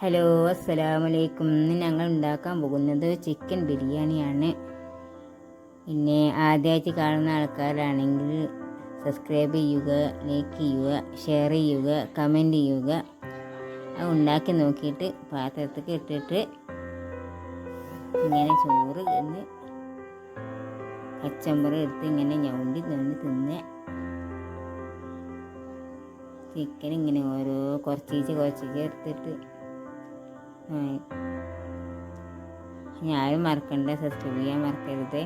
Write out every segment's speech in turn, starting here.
Hello അസ്സലാമലൈക്കും. ഇന്ന് ഞങ്ങൾ ഉണ്ടാക്കാൻ പോകുന്നത് ചിക്കൻ ബിരിയാണിയാണ്. പിന്നെ ആദ്യമായിട്ട് കാണുന്ന ആൾക്കാരാണെങ്കിൽ സബ്സ്ക്രൈബ് ചെയ്യുക ലൈക്ക് ചെയ്യുക ഷെയർ ചെയ്യുക കമന്റ് ചെയ്യുക. അത് ഉണ്ടാക്കി നോക്കിയിട്ട് പാത്രത്തിൽ ഇട്ടിട്ട് ഇങ്ങനെ ചോറ് എന്ന് പച്ചമ്പറ എടുത്ത് ഇങ്ങനെ ഞൗണ്ടി ഞൗണ്ടി തിന്ന് ചിക്കൻ ഇങ്ങനെ ഓരോ കുറച്ചീച്ച് കുറച്ചീച്ച് എടുത്തിട്ട് ഞാനും മറക്കണ്ട സബ്സ്ക്രൈബ് ചെയ്യാൻ മറക്കരുത്.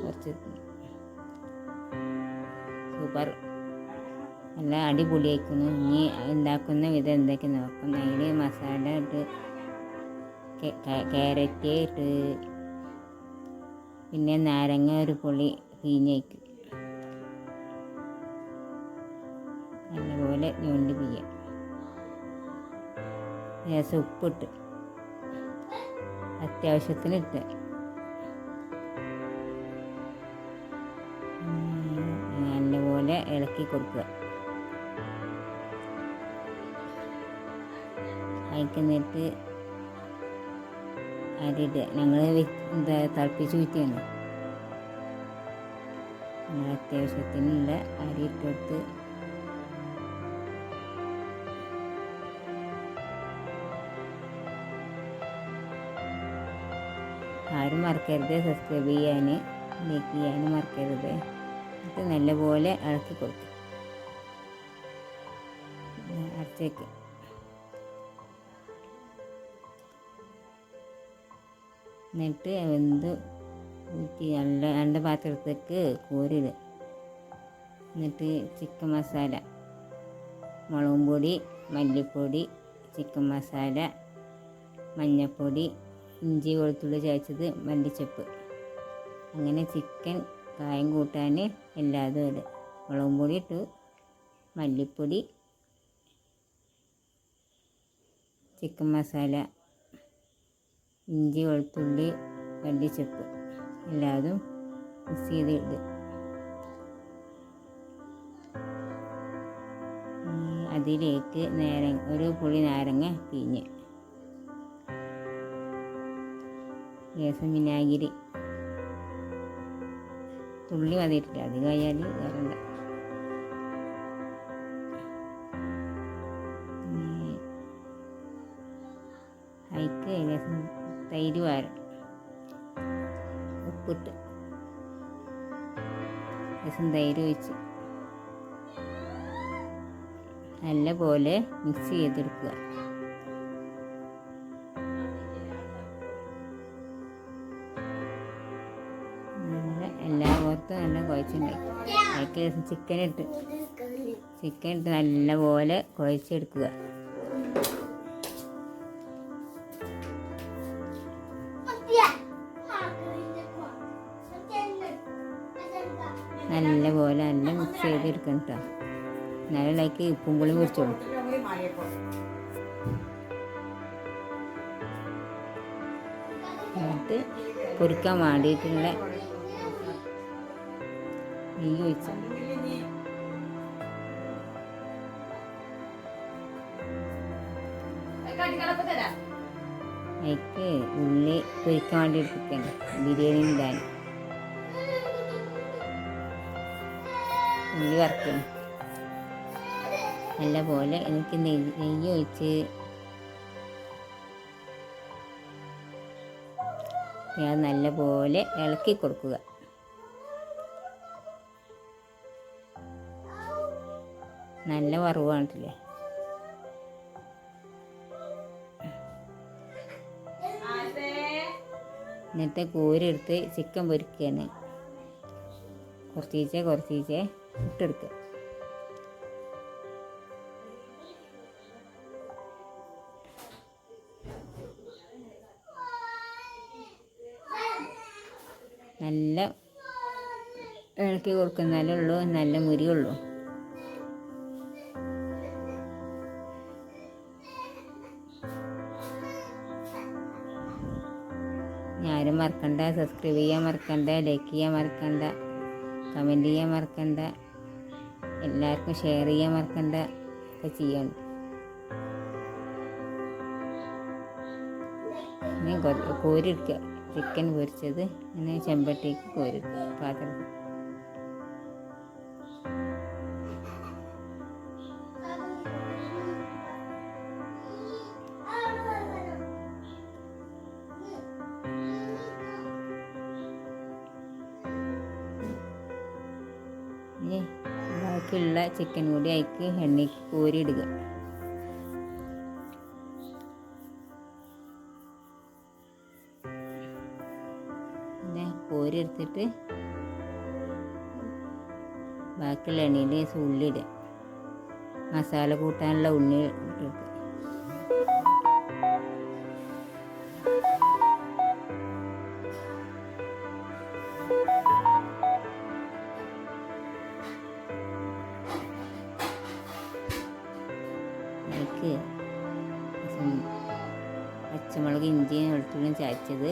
കുറച്ച് സൂപ്പർ നല്ല അടിപൊളിയായിരിക്കുന്നു ഇനി ഉണ്ടാക്കുന്ന വിധം എന്തൊക്കെ നോക്കും. അതിൽ മസാല ഇട്ട് ക്യാരറ്റ് ഇട്ട് പിന്നെ നാരങ്ങ ഒരു പുളി പിഴിഞ്ഞേക്ക്. നല്ലപോലെ ഞൊണ്ട് പിയ്യാം ലേശം ഉപ്പിട്ട് അത്യാവശ്യത്തിന് ഇട്ട് നല്ലപോലെ ഇളക്കി കൊടുക്കുക. അയക്കുന്നിട്ട് അരിയിട്ട് ഞങ്ങൾ എന്താ തിളപ്പിച്ച് ഊറ്റിയാണ്. അത്യാവശ്യത്തിനുള്ള അരി ഇട്ടെടുത്ത് ആരും മറക്കരുത്. സബ്സ്ക്രൈബ് ചെയ്യാൻ ലൈക്ക് ചെയ്യാനും മറക്കരുത്. എന്നിട്ട് നല്ലപോലെ ഇളക്കി കൊടുക്കും. അടച്ചേക്ക് എന്നിട്ട് എന്ത് ഊറ്റി നല്ല രണ്ട് പാത്രത്തേക്ക് കോരിടുക എന്നിട്ട് ചിക്കൻ മസാല മുളകും പൊടി മല്ലിപ്പൊടി ചിക്കൻ മസാല മഞ്ഞൾപ്പൊടി ഇഞ്ചി വെളുത്തുള്ളി ചായച്ചത് മല്ലിച്ചപ്പ്. അങ്ങനെ ചിക്കൻ കായം കൂട്ടാൻ എല്ലാതും ഇടും. മുളകും പൊടി ഇട്ടു. മല്ലിപ്പൊടി ചിക്കൻ മസാല ഇഞ്ചി വെളുത്തുള്ളി മല്ലിച്ചപ്പ് എല്ലാതും മിക്സ് ചെയ്ത് ഇടും. അതിലേക്ക് നാരങ്ങ ഒരു പുളി നാരങ്ങ പിഴിഞ്ഞ്. ലേശം വിനാഗിരി തുള്ളി മതിയിട്ടില്ല അധികം ആയാൽ വേറെ അതിക്ക് ലേശം തൈര് വാരം. ഉപ്പിട്ട്. ലേശം തൈര് ഒഴിച്ച്. നല്ല പോലെ മിക്സ് ചെയ്തെടുക്കുക. പുറത്തും നല്ല കുഴച്ചുണ്ടാക്കി അതിലേക്ക് ചിക്കൻ ഇട്ട്. ചിക്കൻ ഇട്ട് നല്ലപോലെ കുഴച്ചെടുക്കുക. നല്ല പോലെ നല്ല മിക്സ് ചെയ്തെടുക്കണം കേട്ടോ നല്ലതിലേക്ക് ലൈക്ക് ഉപ്പും പുളിയും കുറിച്ചോളൂ എന്നിട്ട് പൊരിക്കാൻ വേണ്ടിയിട്ടുള്ള നെയ്യ് ഒഴിച്ച് അതിക്ക് ഉള്ളി പൊരിക്കാൻ വേണ്ടി എടുത്തിട്ടുണ്ട് ബിരിയാണി ഇടാൻ ഉള്ളി വറക്കണം നല്ല പോലെ എനിക്ക് നെയ്യ് നെയ്യ് ഒഴിച്ച് ഞാൻ നല്ല പോലെ ഇളക്കി കൊടുക്കുക. നല്ല വറവാണല്ലേ എന്നിട്ട് കോരെടുത്ത് ചിക്കൻ പൊരിക്കുകയാണ് കുറച്ചീച്ചെ കുറച്ചീച്ചെ ഇട്ടെടുക്കുക നല്ല ഇളക്കി കൊടുക്കുന്നാലേ ഉള്ളൂ നല്ല മുരിയുള്ളൂ. ഞാനും മറക്കണ്ട. സബ്സ്ക്രൈബ് ചെയ്യാൻ മറക്കണ്ട. ലൈക്ക് ചെയ്യാൻ മറക്കണ്ട. കമന്റ് ചെയ്യാൻ മറക്കണ്ട. എല്ലാവർക്കും ഷെയർ ചെയ്യാൻ മറക്കണ്ട. ഒക്കെ ചെയ്യണം. ഇനി കോരിക്കുക ചിക്കൻ പൊരിച്ചത്. പിന്നെ ചെമ്പട്ടിക്ക് കോരിക്കുക പാത്രത്തിൽ ബാക്കിയുള്ള ചിക്കൻ കൂടി അതിക്ക് എണ്ണയ്ക്ക് കോരിയിടുക പിന്നെ കോരി ബാക്കിയുള്ള എണ്ണയിൽ ഉള്ളി ഇടുക. മസാല കൂട്ടാനുള്ള ഉള്ളി ഇട്ട് അത്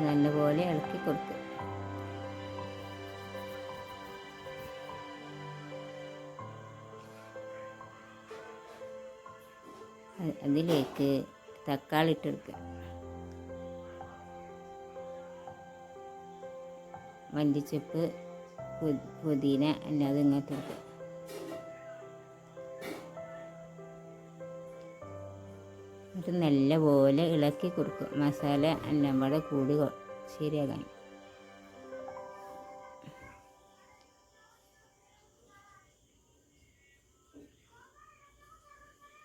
നല്ലപോലെ ഇളക്കി കൊടുക്കുക അതിലേക്ക് തക്കാളി ഇട്ടെടുക്കുക മല്ലിച്ചപ്പ് പുതിന അല്ലാതെ ഇങ്ങോട്ട് എടുക്കുക എന്നിട്ട് നല്ലപോലെ ഇളക്കി കൊടുക്കും. മസാല എല്ലാം കൂടെ കൂടി ശരിയാകാൻ.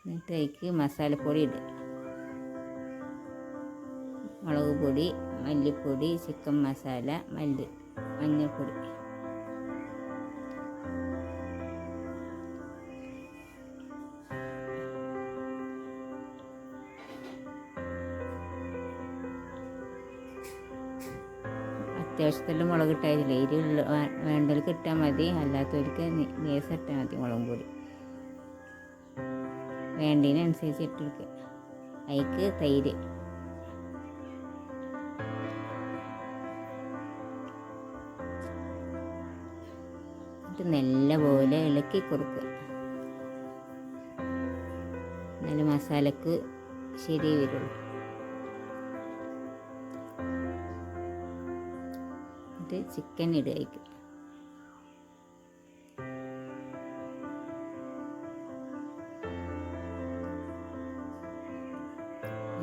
എന്നിട്ട് അതിക്ക് മസാലപ്പൊടി ഇടുക. മുളക് പൊടി മല്ലിപ്പൊടി ചിക്കൻ മസാല മല്ലി. മഞ്ഞൾപ്പൊടി അത്യാവശ്യത്തിലും മുളക് ഇട്ടായില്ലേ എരിവുള്ള വേണ്ടവർക്ക് ഇട്ടാൽ മതി. അല്ലാത്തവർക്ക് നേസ് ഇട്ടാൽ മതി മുളകും പൊടി. വേണ്ടതിനനുസരിച്ച് ഇട്ടെടുക്കുക അതിക്ക് തൈര്. എന്നിട്ട് നല്ലപോലെ ഇളക്കി കൊടുക്കുക. നല്ല മസാലക്ക് ശരി വരുള്ളൂ. എന്നിട്ട് ചിക്കൻ ഇടുക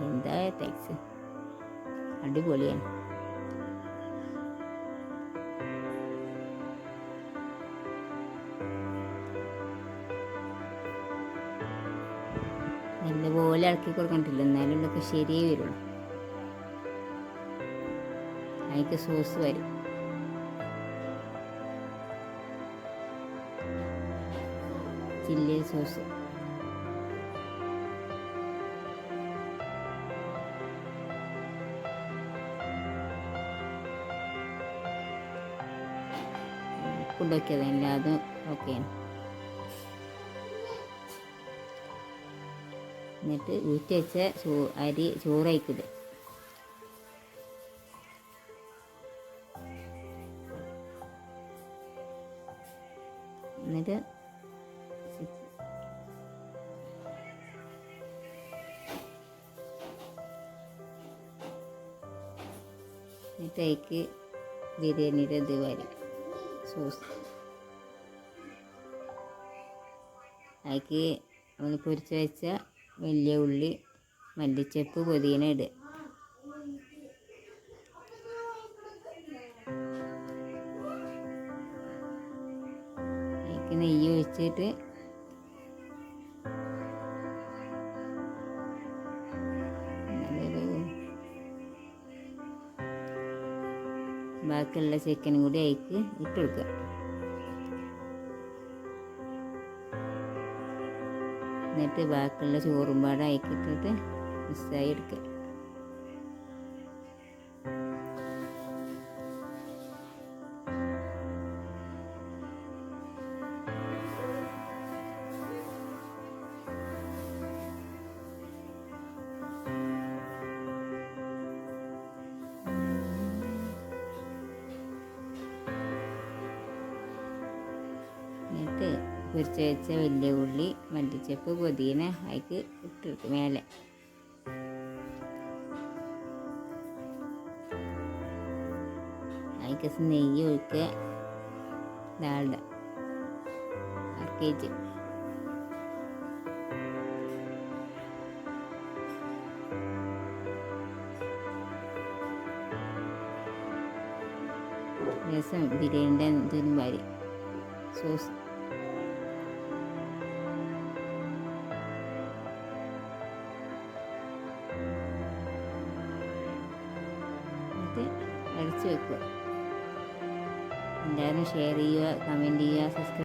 എന്തായാലും അടിപൊളിയാണ്. നല്ലപോലെ ഇളക്കി കൊടുക്കണ്ടില്ല. എന്നാലും ഇതൊക്കെ ശരിയേ വരുള്ളൂ. അതിക്ക് സോസ് വരും. Chilli sauce. ഫുഡൊക്കെ എല്ലാതും ഓക്കെയാണ്. എന്നിട്ട് ഊറ്റി വെച്ച ചോ അരി ചോറയിക്കിത് എന്നിട്ട് എന്നിട്ട് അതിക്ക് ബിരിയാണിയുടെ ഇത് വരും സോസ്. അതിക്ക് നമ്മൾ പൊരിച്ച് വെച്ച വലിയ ഉള്ളി മല്ലിച്ചപ്പ് പൊതിന ഇടുക നെയ്യ് ഒഴിച്ചിട്ട് ബാക്കിയുള്ള ചിക്കനും കൂടി അതിക്ക് ഇട്ട് കൊടുക്കുക. എന്നിട്ട് ബാക്കിയുള്ള ചോറും പാടെ അയക്കിട്ടിട്ട് മിക്സായി എടുക്കുക. പൊരിച്ച് വെച്ച വലിയ ഉള്ളി മല്ലിച്ചപ്പ് പൊതിന അതിക്ക് ഇട്ടിട്ട് മേലെ. അതിക്ക് നെയ്യ് ഒഴിക്കുക ഡാൽഡ അരക്കേറ്റ്. രസം ബിരിയാണിന്റെ വാരി സോസ്. ഷെയർ ചെയ്യുക കമന്റ് ചെയ്യുക സബ്സ്ക്രൈബ്